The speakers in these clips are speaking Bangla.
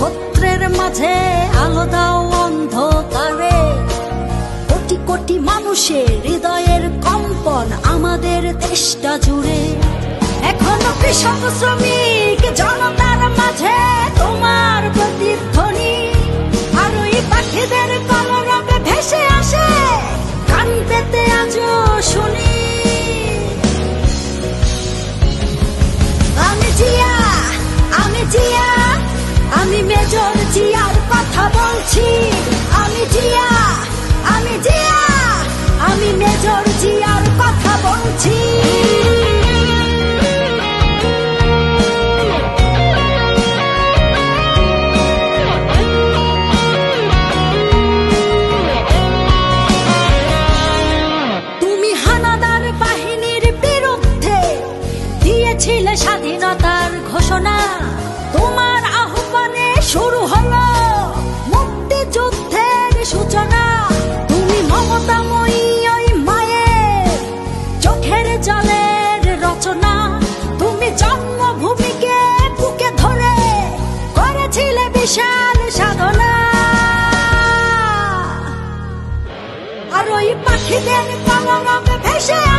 নক্ষত্রের মাঝে আলো দাও অন্ধকারে। কোটি কোটি মানুষের হৃদয়ের কম্পন আমাদের দেশটা জুড়ে। এখনও কৃষক শ্রমিক জনতার মাঝে। seni kalan patient.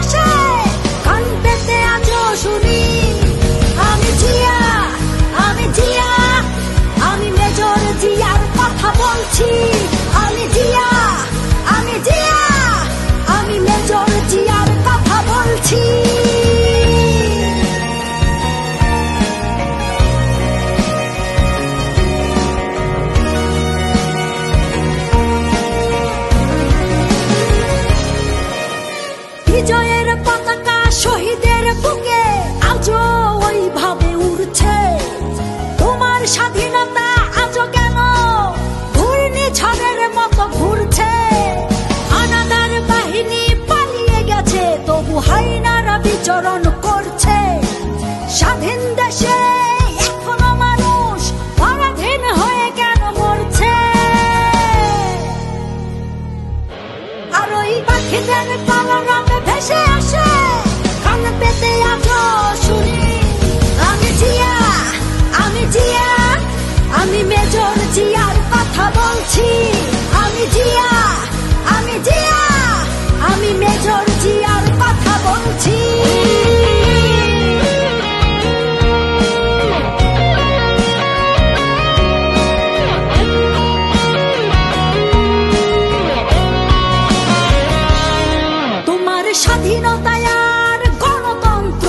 স্বাধীনতায় আর গণতন্ত্র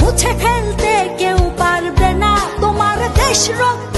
মুছে ফেলতে কেউ পারবে না। তোমার দেশ রক্ষার্থে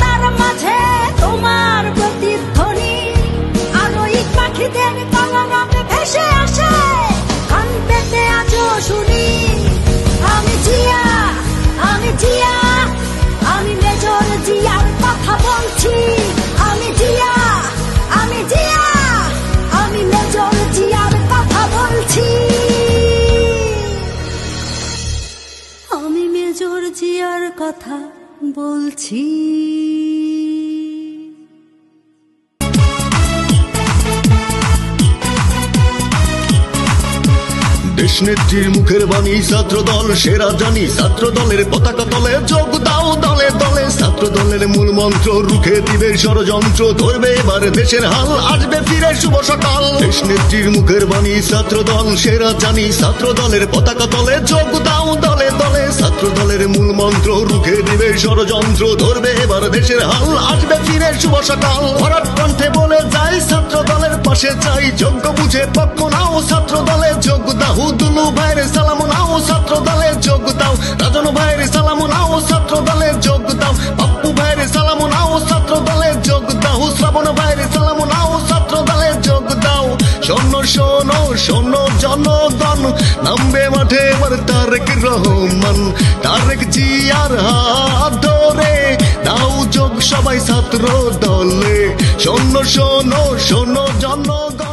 বলছি। দেশ নেত্রীর মুখের বাণী ছাত্র দল সেরা জানি। ছাত্র দলের পতাকা তলে যোগ দাও দলে দলে। ছাত্র দলের মূল মন্ত্র, রুখে দিবে ষড়যন্ত্র। ধরবে এবার দেশের হাল, আসবে ফিরে শুভ সকাল। দেশ নেত্রীর মুখের বাণী ছাত্র দল সেরা জানি। ছাত্র দলের পতাকা তলে যোগ দাও দলে দলে, ছাত্র দলের মূল মন্ত্র, রুখে দিবে ষড়যন্ত্র, ধরবে এবার দেশের হাল, আসবে ফিরে শুভ সকাল ভরাট কণ্ঠে বলে যাই, ছাত্র দলের পাশে চাই যোগ্য বুঝে পক্ষ নাও, ছাত্র দলে যোগ দাহু দুলু ভাইরে সালাম নাও, ছাত্র দলে যোগ দাও, রাজন ভাইরে সালাম নাও, ছাত্র দলে যোগ দাও, পাপ্পু ভাইয়ের শোনো শোনো শোনো জনগণ, নামবে মাঠে এবার তারেক রহমান। তারেক জিয়ার হাত ধরে দাও যোগ সবাই ছাত্র দলে। শোনো শোনো শোনো জনগণ।